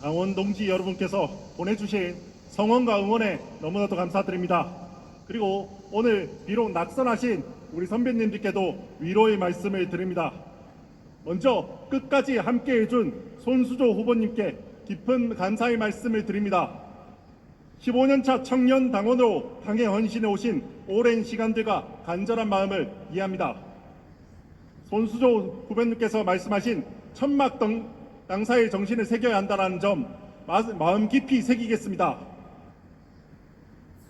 당원 동지 여러분께서 보내주신 성원과 응원에 너무나도 감사드립니다. 그리고 오늘 비록 낙선하신 우리 선배님들께도 위로의 말씀을 드립니다. 먼저 끝까지 함께 해준 손수조 후보님께 깊은 감사의 말씀을 드립니다. 15년차 청년 당원으로 당에 헌신해 오신 오랜 시간들과 간절한 마음을 이해합니다. 손수조 후배님께서 말씀하신 천막 당, 당사의 정신을 새겨야 한다는 점 마- 마음 깊이 새기겠습니다.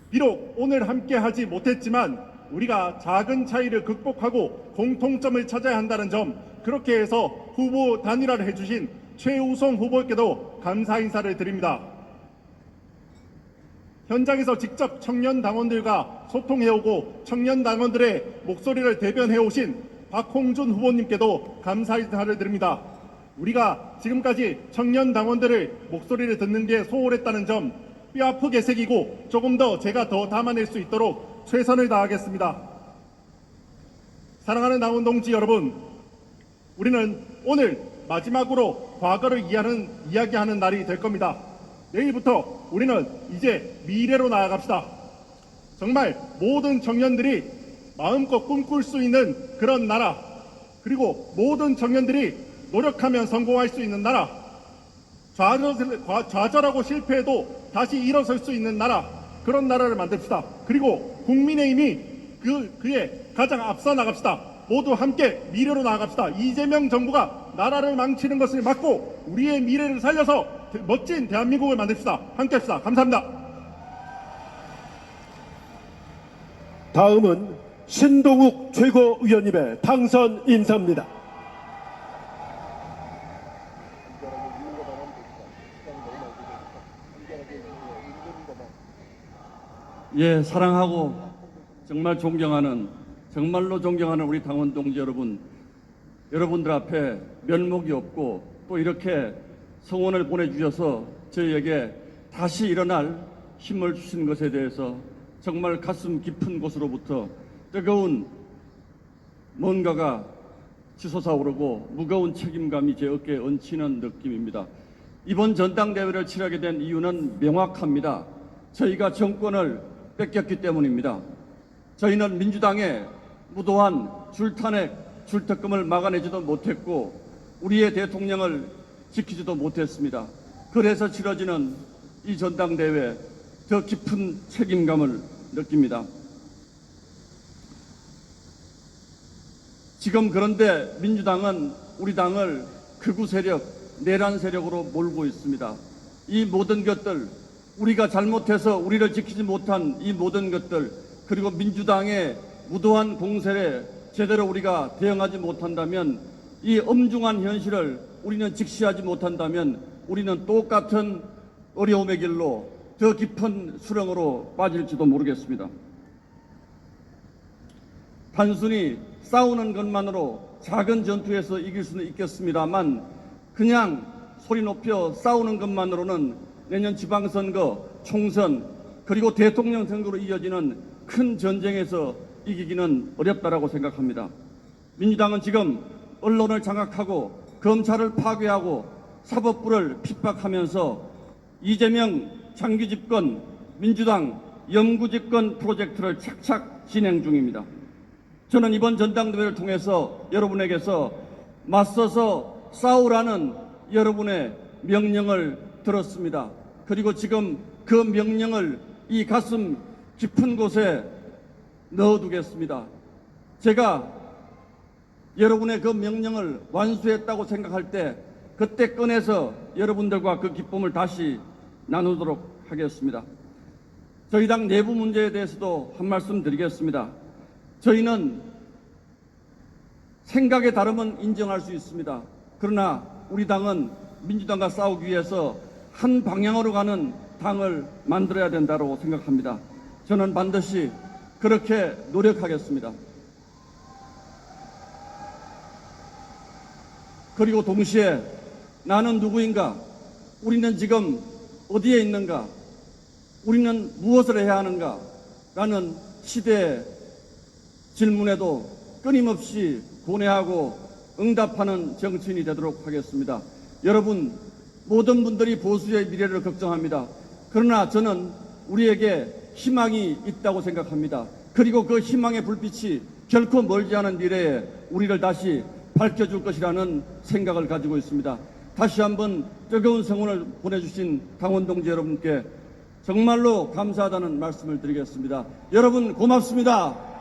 비록 오늘 함께 하지 못했지만 우리가 작은 차이를 극복하고 공통점을 찾아야 한다는 점 그렇게 해서 후보 단일화를 해주신 최우성 후보께도 감사 인사를 드립니다. 현장에서 직접 청년 당원들과 소통해오고 청년 당원들의 목소리를 대변해오신 박홍준 후보님께도 감사 인사를 드립니다. 우리가 지금까지 청년 당원들의 목소리를 듣는 게 소홀했다는 점 뼈아프게 새기고 조금 더 제가 더 담아낼 수 있도록 최선을 다하겠습니다. 사랑하는 당원 동지 여러분, 우리는 오늘 마지막으로 과거를 이해하는, 이야기하는 날이 될 겁니다. 내일부터 우리는 이제 미래로 나아갑시다. 정말 모든 청년들이 마음껏 꿈꿀 수 있는 그런 나라, 그리고 모든 청년들이 노력하면 성공할 수 있는 나라, 좌절하고 실패해도 다시 일어설 수 있는 나라, 그런 나라를 만듭시다. 그리고 국민의힘이 그, 그에 가장 앞서 나갑시다. 모두 함께 미래로 나아갑시다. 이재명 정부가 나라를 망치는 것을 막고 우리의 미래를 살려서 멋진 대한민국을 만듭시다. 함께 합시다. 감사합니다. 다음은 신동욱 최고위원님의 당선 인사입니다. 예, 사랑하고 정말 존경하는 정말로 존경하는 우리 당원 동지 여러분, 여러분들 앞에 면목이 없고 또 이렇게 성원을 보내주셔서 저희에게 다시 일어날 힘을 주신 것에 대해서 정말 가슴 깊은 곳으로부터 뜨거운 뭔가가 치솟아오르고 무거운 책임감이 제 어깨에 얹히는 느낌입니다. 이번 전당대회를 치르게 된 이유는 명확합니다. 저희가 정권을 뺏겼기 때문입니다. 저희는 민주당의 무도한 줄탄핵, 줄특검을 막아내지도 못했고 우리의 대통령을 지키지도 못했습니다. 그래서 치러지는 이 전당대회 더 깊은 책임감을 느낍니다. 지금 그런데 민주당은 우리 당을 극우 세력, 내란 세력으로 몰고 있습니다. 이 모든 것들, 우리가 잘못해서 우리를 지키지 못한 이 모든 것들, 그리고 민주당의 무도한 공세에 제대로 우리가 대응하지 못한다면 이 엄중한 현실을 우리는 직시하지 못한다면 우리는 똑같은 어려움의 길로 더 깊은 수렁으로 빠질지도 모르겠습니다. 단순히 싸우는 것만으로 작은 전투에서 이길 수는 있겠습니다만 그냥 소리 높여 싸우는 것만으로는 내년 지방선거, 총선, 그리고 대통령 선거로 이어지는 큰 전쟁에서 이기기는 어렵다라고 생각합니다. 민주당은 지금 언론을 장악하고 검찰을 파괴하고 사법부를 핍박하면서 이재명 장기 집권 민주당 영구 집권 프로젝트를 착착 진행 중입니다. 저는 이번 전당대회를 통해서 여러분에게서 맞서서 싸우라는 여러분의 명령을 들었습니다. 그리고 지금 그 명령을 이 가슴 깊은 곳에 넣어두겠습니다. 제가 여러분의 그 명령을 완수했다고 생각할 때 그때 꺼내서 여러분들과 그 기쁨을 다시 나누도록 하겠습니다. 저희 당 내부 문제에 대해서도 한 말씀 드리겠습니다. 저희는 생각의 다름은 인정할 수 있습니다. 그러나 우리 당은 민주당과 싸우기 위해서 한 방향으로 가는 당을 만들어야 된다고 생각합니다. 저는 반드시 그렇게 노력하겠습니다. 그리고 동시에 나는 누구인가? 우리는 지금 어디에 있는가? 우리는 무엇을 해야 하는가? 라는 시대의 질문에도 끊임없이 고뇌하고 응답하는 정치인이 되도록 하겠습니다. 여러분, 모든 분들이 보수의 미래를 걱정합니다. 그러나 저는 우리에게 희망이 있다고 생각합니다. 그리고 그 희망의 불빛이 결코 멀지 않은 미래에 우리를 다시 밝혀줄 것이라는 생각을 가지고 있습니다. 다시 한번 뜨거운 성원을 보내주신 강원 동지 여러분께 정말로 감사하다는 말씀을 드리겠습니다. 여러분 고맙습니다.